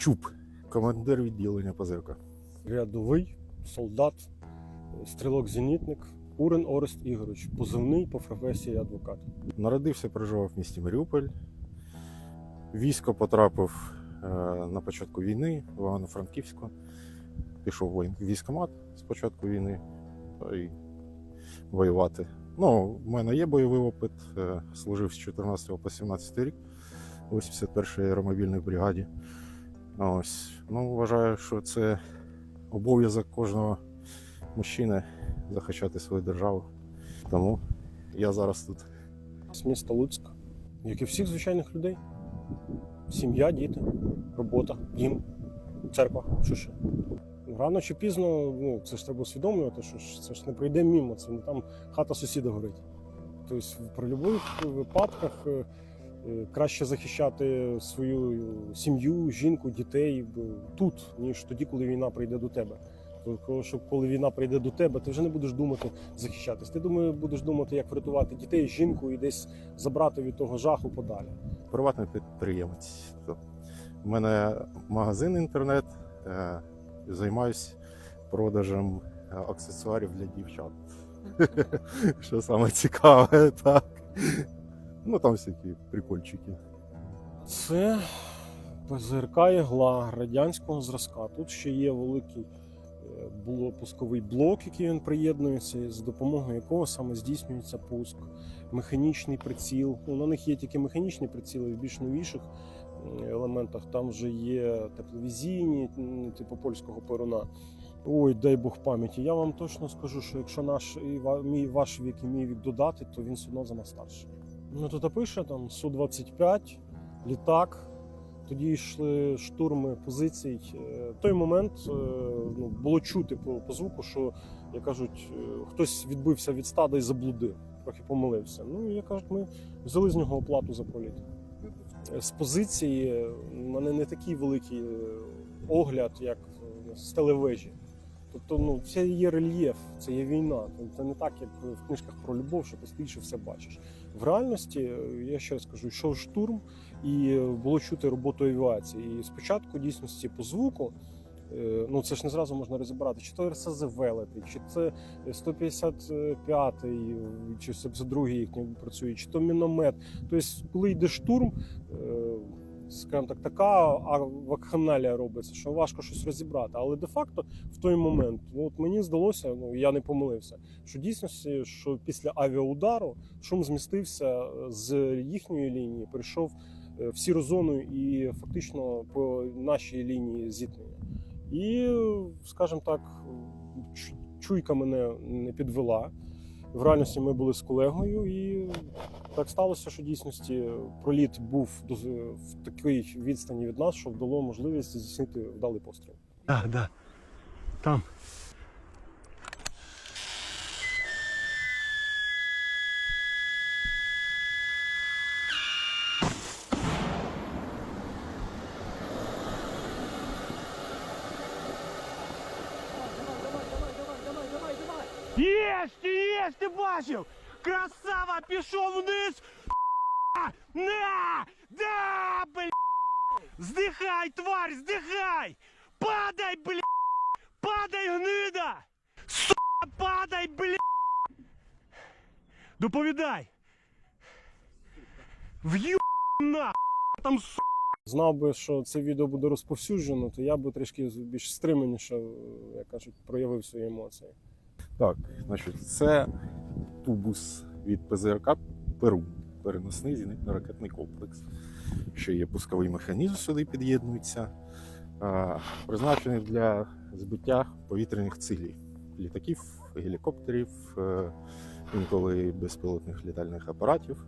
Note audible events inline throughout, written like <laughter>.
Чуб, командир відділення ПЗРК. Рядовий солдат, стрілок-зенітник Урен Орест Ігорович, позивний по професії адвокат. Народився, проживав в місті Маріуполь. Військо потрапив е, на початку війни в Івано-Франківську. Пішов в військкомат з початку війни та й воювати. Ну, в мене є бойовий опит. е, Служив з 14 по 17 рік у 81-й аеромобільній бригаді. Ось. Ну, вважаю, що це обов'язок кожного мужчини захищати свою державу. Тому я зараз тут. З міста Луцьк, як і всіх звичайних людей. Сім'я, діти, робота, дім, церква, що ще. Рано чи пізно, ну, це ж треба усвідомлювати, що ж це ж не пройде мімо, це не там хата сусіда горить. Тобто, при будь-яких випадках е, краще захищати свою сім'ю, жінку, дітей тут, ніж тоді, коли війна прийде до тебе. Тому що коли війна прийде до тебе, ти вже не будеш думати захищатись. Ти думаю, будеш думати, як врятувати дітей, жінку і десь забрати від того жаху подалі. приватний підприємець. Тобто, У мене магазин інтернет, е, займаюсь продажем е, аксесуарів для дівчат. <laughs> Що саме цікаве, так. Ну там всякі прикольчики. Це ПЗРК ігла радянського зразка. Тут ще є великий е, пусковий блок, який він приєднується, за допомогою якого саме здійснюється пуск. Механічний приціл. Ну, на них є тільки механічні приціли, в більш новіших елементах там вже є тепловізійні, типу польського перуна. Ой, дай Бог пам'яті. Я вам точно скажу, що якщо наш і ваш вік і мій вік додати, то він все одно за нас старший. Ну тут пише там Су-25, літак. Тоді йшли штурми позицій. Е, В той момент е, ну, було чути по, по звуку, що як кажуть, е, хтось відбився від стада і заблудив, трохи помилився. Ну і як кажуть, ми взяли з нього оплату за проліт. Е, З позиції в мене не такий великий огляд, як з телевежі. Тобто, ну, це є рельєф, це є війна. Це не так, як в книжках про любов, що ти і все бачиш. В реальності, е, я ще раз кажу, йшов штурм, і було чути роботу авіації. І спочатку дійсності по звуку. е, Ну, це ж не зразу можна розібрати, чи то РСЗВ летить, чи це 155-й, чи 72-й їхній працює, чи то міномет. Тобто, коли йде штурм, е, скажімо так, така вакханалія робиться, що важко щось розібрати. Але де-факто в той момент, ну от мені здалося, ну я не помилився, що дійсності, що після авіаудару шум змістився з їхньої лінії, прийшов е, в сіру зону і фактично по нашій лінії зіткнення. І, скажімо так, чуйка мене не підвела. В реальності ми були з колегою, і так сталося, що дійсності проліт був в такій відстані від нас, що вдало можливість здійснити вдалий постріл. Да, да. Там. Єсть, єсть, ти бачив! Красава пішов вниз! На! Да, бля! Здихай, тварь, здихай! Падай, бля! Падай, гнида! Сука, падай, бля! Доповідай! В'ю на там су... Знав би, що це відео буде розповсюджено, то я би трішки більш стриманіше, е, як кажуть, проявив свої емоції. Так, значить, це тубус від ПЗРК Перу. Переносний зенітно-ракетний комплекс. Ще є пусковий механізм сюди під'єднується, призначений для збиття повітряних цілей, літаків, гелікоптерів, е, інколи безпілотних літальних апаратів.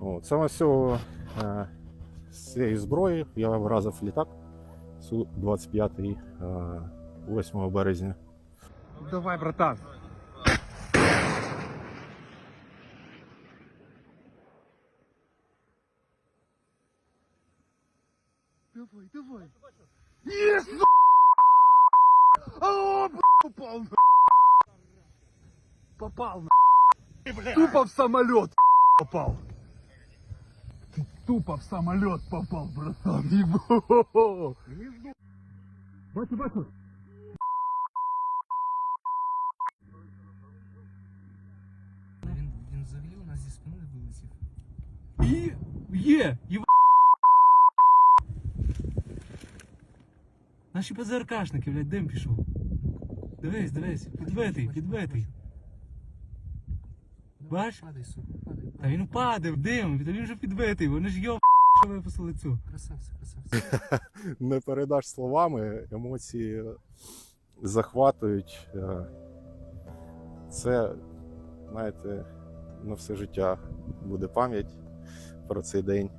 От, саме цього е, з цієї зброї я вразив літак Су-25 е, 8 березня. Давай, братан. Давай, давай. Есть, О, б***ь, попал, на. Попал, на. Тупо в самолет попал. Ты Тупо в самолет попал, братан. Ебо. Бачу, бачу. Він, він взагалі у нас зі спини вилетів. І є! Єва... Наші ПЗРКшники, блядь, дим пішов. Дивись, дивись, підбитий, підбитий. Бач? Падай, сука, падай, Та він падав, дим, він вже підбитий, вони ж йо що випустили цю. Красавці, красавці. <laughs> Не передаш словами, емоції захватують. Е, Це, знаєте, на все життя буде пам'ять про цей день.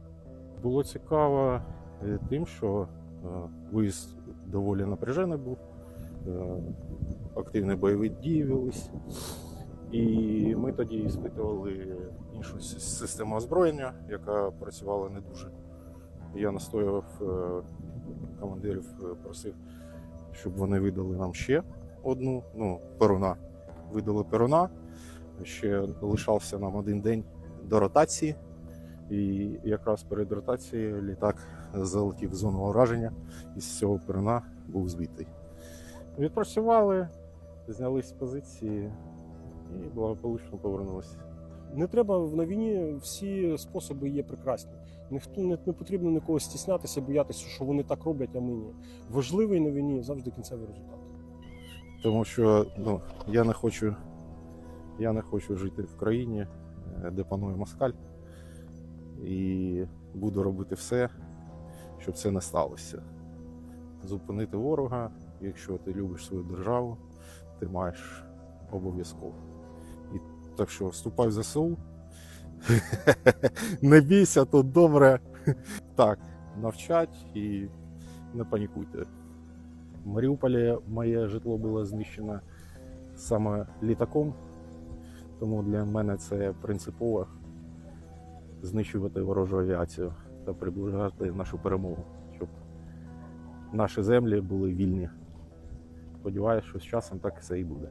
Було цікаво е, тим, що е, виїзд доволі напряжений був, е, активні бойові дії велись. І ми тоді іспитували іншу систему озброєння, яка працювала не дуже. Я настоював е, командирів, е, просив, щоб вони видали нам ще одну, ну, перуна. Видали перуна. Ще лишався нам один день до ротації. І якраз перед ротацією літак залетів в зону ураження і з цього перуна був збитий. Відпрацювали, знялись з позиції і благополучно повернулися. Не треба на війні всі способи є прекрасні. Ніхто не, не потрібно нікого стіснятися, боятися, що вони так роблять, а ми ні. Важливий на війні завжди кінцевий результат. Тому що ну, я не хочу, я не хочу жити в країні, е, де панує москаль. І буду робити все, щоб це не сталося. Зупинити ворога, якщо ти любиш свою державу, ти маєш обов'язково. І так що вступай в ЗСУ. <laughs> Не бійся, тут добре. <laughs> Так, навчать і не панікуйте. В Маріуполі моє житло було знищено саме літаком, тому для мене це принципово знищувати ворожу авіацію та приближати нашу перемогу, щоб наші землі були вільні. Сподіваюся, що з часом так все і буде.